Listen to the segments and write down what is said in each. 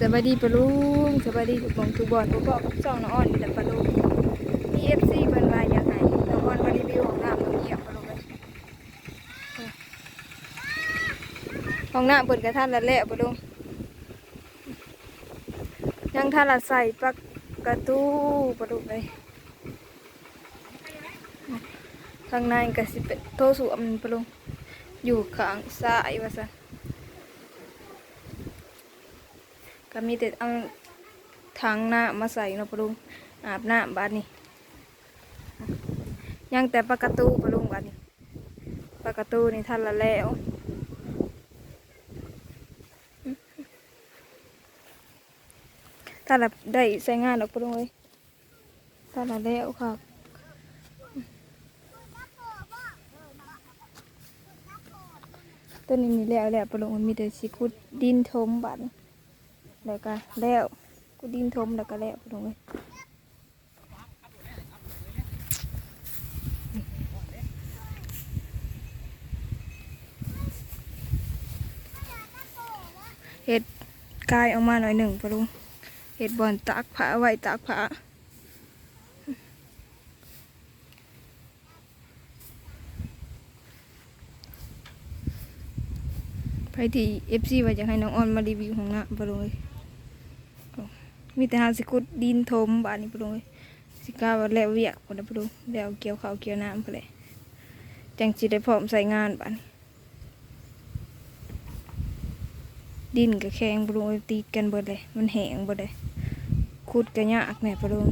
สวัสดีปะลุงสวัสดีทุกคนทุกบอลทุกบอกช่องน้องอ้อนนี่แหละปะลุงมีเอฟซีเพิ่นว่าอยากให้น้องอ้อนมารีวิวของน้ำมันเงียบปะลุงเลยของน้ำเปิดกระทันละแหละปลุงยังทันละใส่ปากกระตู้ปะลุงเลยข้างในก็สิเป็นโทสวมปะลุงอยู่ข้างซ้ายว่าซะ ก็มีแต่เอาถังน้ำมาใส่เนาะปลุงอาบน้ำบ้าดนี้ยังแต่ปากระตูปลุงบ้าดนี้ปากระตูนี่ทันละแล้วถ้าละได้ใช้งานดอกปะลุงเอ้ยถ้าละแล้วค่ะต้นนี้นี่แล้วแล้วปลุงมันมีแต่สิคุดดินทมบาน แล้วก็แล้วกูดินทมแล้วก็แล้วลงเลยเห็ดกายออกมาหน่อยหนึ่งปะลุงเห็ดบอลตากผ้าไว้ตากผ้าไปที่เอฟซีว่าจะให้น้องออนมารีวิวของน้ำปะลุงเลย มีแต่หาสิคุดดินทมบ้านนี้ปะลุงเอ้ยสิกล้าว่าแล้วเวียกคนนะปลุงแล้วเกี่ยวข้าวเกี่ยวน้ำไปเลยจังสิได้พร้อมใส่งานบ้านนี้ดินกับแข็งปะลุงเอ้ตีกันเบิดเลย มันแห้งเบิดเลยขุดกันยากแม่ปะลุง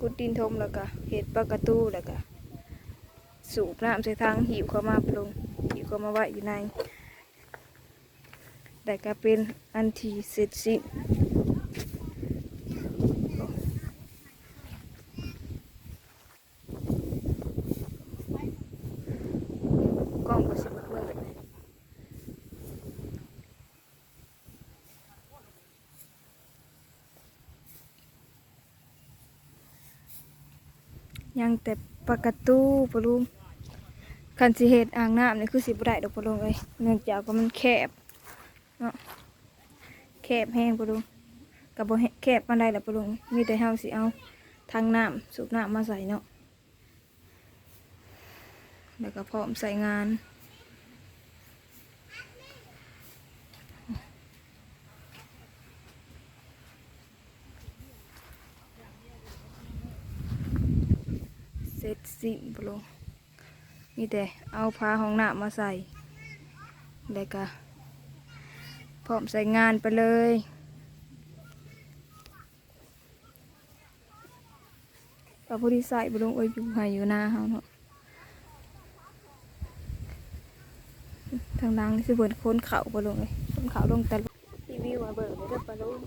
ขุดดินทมแล้วก็เห็ดปลากระตู้แล้วก็สูบน้ำใส่ทางหิวเข้ามาปะลุงหิวเข้ามาไว้อยู่ใน แต่ก็เป็นอันที่เสร็จสิ้นกล้องก็สิบเมื่อยังแต่ปากกระตูปะลุงคันสิเฮ็ดอ่างน้ำนี่คือสิบได้ดอกปะลุงเอ้ยเนื่องจากว่ามันแคบ เนาะแคบแห้งปะลุงกับบ่แห้งแคบมาได้แหละปะลุงมีแต่เฮาสิเอาทางน้ำสูบน้ำมาใส่เนาะแล้วก็พร้อมใส่งานเสร็จสิ้นปะลุงมีแต่เอาผ้าห้องน้ำมาใส่แล้วก็ พร้อมใส่งานไปเลยปลาผู้ที่ใส่บลงเอ้ยอยู่ไหอยู่หน้าเขาเนาะทางดังนี่สิเบิดค้นเขาปลงเลยค้นเขาลงแต่รีวิวมาเบิดเลยเด้อปลาลุง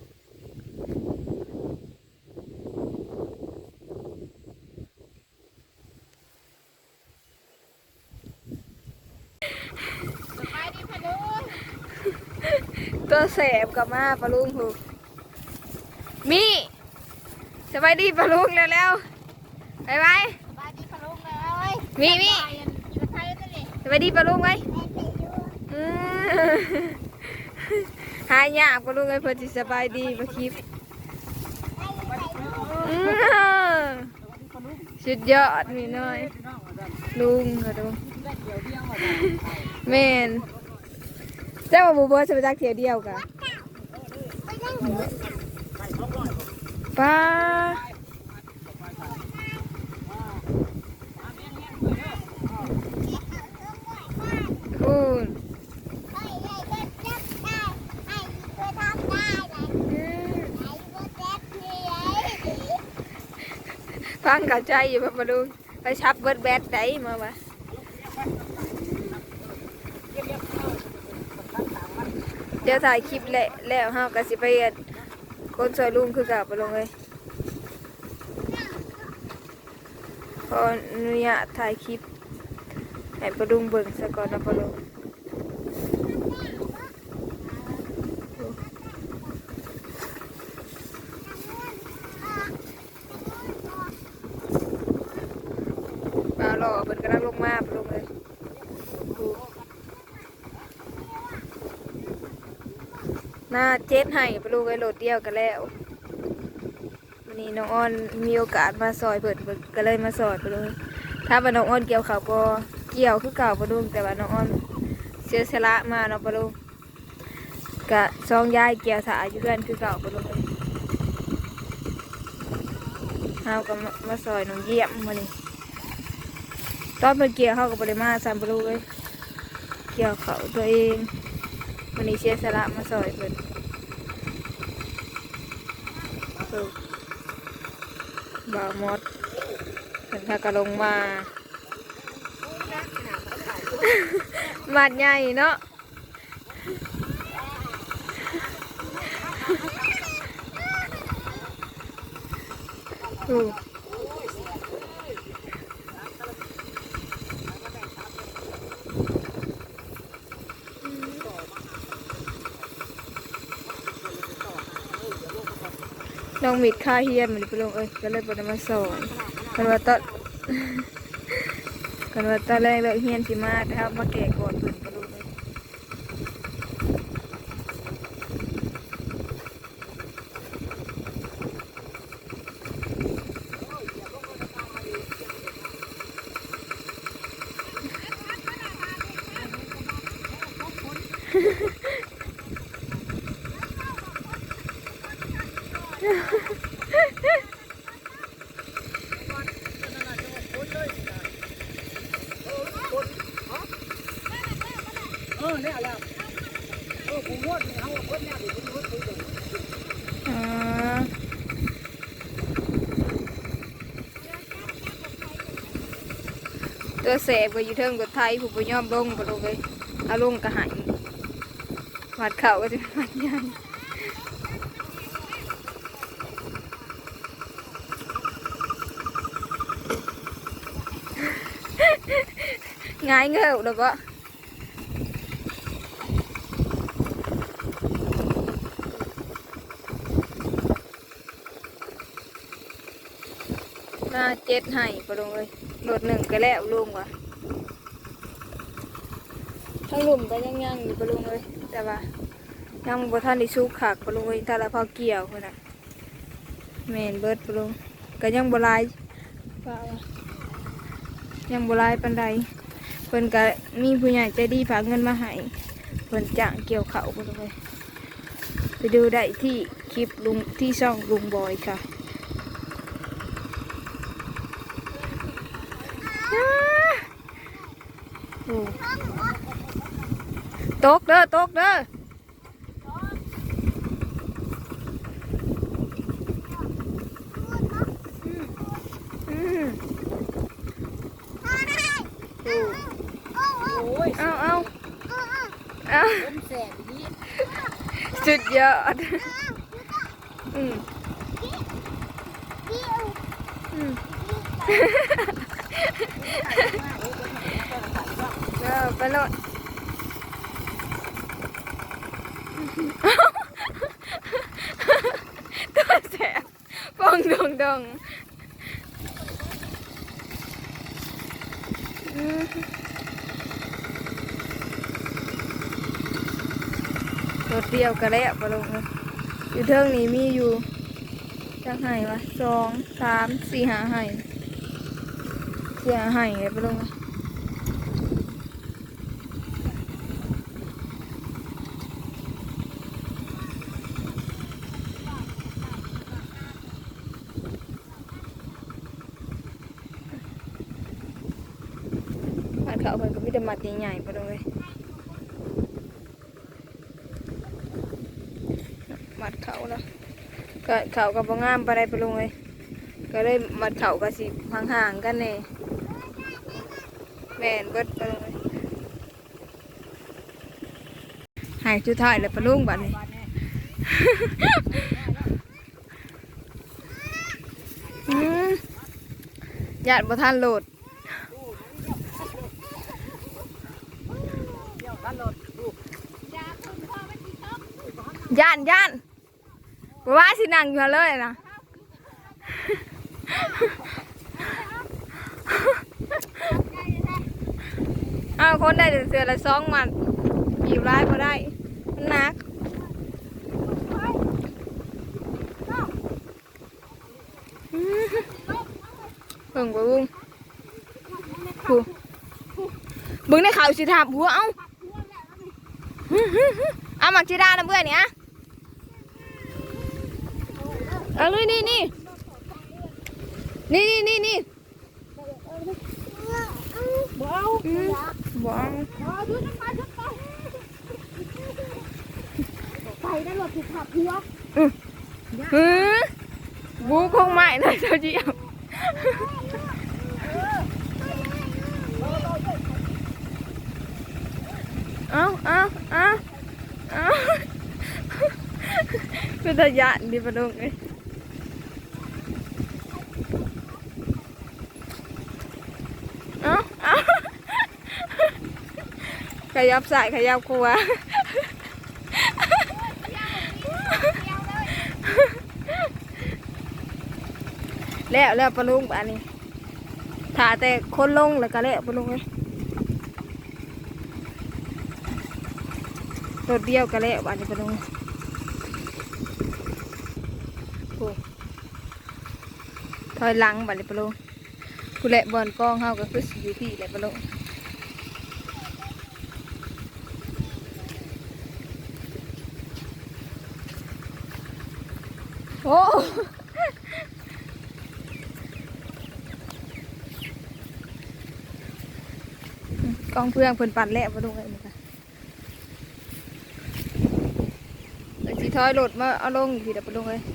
ตัวแสบกลับมาปลาลุงถูกมีสบายดีปลาลุงเร็วๆไปไปสบายดีพะลุงเลยมีมีอยู่ไทยแล้วนี่สบายดีปลาลุงไหมอืมหายากปลาลุงไอ้เพื่อที่สบายดีมาคลิปอืมสุดยอดมีน้อย ลุงค่ะลุงแมน เจ้าบูเบอร์จะไปจักเทียเดียวกะป้าคุณฟังเข้าใจอยู่ป่ะปะลุงไปชับเบิร์ดแบดได้มาวะ เดี๋ยวถ่ายคลิปแหละแล้วเฮาก็สิไปเฮ็ดคนซอยลุงคือกับปลงเลยขออนุญาตถ่ายคลิปให้ปะลุงเบิ่งซะก่อนนะปะลุงปลาหล่อเพิ่นกำลังลงมาปะลุงเลย หน้าเจ็ดให้ปลุงไว้โหลดเดียวกันแล้ววันนี้น้องอ้อนมีโอกาสมาซอยเปิดก็เลยมาซอยไปเลุงถ้าว่าน้องอ้อนเกี่ยวเขาวก็เกี่ยวคือเก่าปลุงแต่ว่าน้องอ้อนเสียสละมาเนาะปลุงกะซองยายเกี่ยวสาอยู่เพื่อนคือเก่าปลุงเฮาก็มามาซอยน้องเยี่ยมมานี่ตอนเพิ่นเกี่ยวเฮาก็บ่ได้มาซ้ํปลุงเลยเกี่ยวเขาวตัวเอง วันนี้เสียสละมาซอยเพิ่นคือบ่าวมดเห็นพากระลงมา มาดใหญ่เนาะอือ น้องมิดค่าเฮียนมันไปลงเอ้ยก็เลยบไดมาสอนกันว่าตอนกันว่าตอนแรกเลยเฮียนสิมานะครับมาแก่ก่อนเพิ่นก็รู้เลย เออเนี่ยแหละเออผมว่าเอาคนเนี่ยผมว่าคุยกัน อ่า ตัวเสพก็อยู่เทิงกดไทยผู้บ่ยอมลงก็ลงเลยเอาลงก็หายวัดเข่าก็จะเป็นวัดใหญ่ง่ายเงาแล้วก็ หน้าเจ็ดให้ปะลงเลยโหลดหนึ่งก็แล้วลุงวะทั้งลุมก็ยังยังอยู่ปะลงเลย แต่ว่ายังบ่ทันได้สุกขากปะลงเลยถ้าเราพอเกี่ยวคนน่ะแม่นเบิดปะลงก็ยังบ่หลายป่าวะยังบ่หลายปานใดเพิ่นก็มีผู้ใหญ่ใจดีฝากเงินมาให้เพิ่นจ้างเกี่ยวเขาไปเลยไปดูได้ที่คลิปลุงที่ช่องลุงบอยค่ะอ้าโอ้ ตกเด้อตกเด้ออืมโอ้โอ้ยเอาเอาเอาผมแสบดีสุดยอดอืมอืมเออไปโลดตัวแสบฟองดงดงอืมรถเดียวก็แล้วปะลงเลยอยู่เทิงนี้มีอยู่จักไห้วะสองสามสี่หาไห้สี่หาไห้เลยปะลงเลย เขาเพิ่นก็มีแต่มัดใหญ่ๆปลงเลยมัดเขาแล้วก็เขากับงามไปได้ไปลงเลย ก็เลยมัดเขาก็สิห่างๆกันเน่แม่นเบิดไปลงเลยหายจุดท้ายเลยไปลุงบัดนี้อืมญาติบ่ทันโหลด ย่านย่านว่าสินังอยู่เลยนะเอาคนได้เสือละสองมันอยู่ร้ายก็ได้มันนักเบิ่งไปบุ้งบุ้งในเข่าวสิถามหัวเอ้า เอาหมักจีดาน้ำเบื่อเนี่ยเอาเลยนี่นี่นี่นี่นี่นี่บ่เอาอืมบ่เอาบ่ดูน้ำไปชุดไปไปได้รถถูกขับหัวหือบูคงไม่นะเจ้าจีเอ เอาเอาเอาเอาเป็นตะยานดีปะลุงเอ้ยเอาเอาขยับสายขยับขวาแล้วแล้วปลาลุงอันนี้ถ่าแต่คนลงแล้วก็แล้วปลาลุงเลย ตัวเดียวก็แล้วอันนี้ปลาลุงถอยหลังบัดนี้ปลาลุงผู้แหละบอลกองเฮาก็คือสิอยู่ที่แหละปนุงโอ้กองเพื่อนเพิ่นปั่นแล้วมาดูกันนะคะเดี๋ยวสิถอยรถมาเอาลงอยู่ที่เดับปลงเลย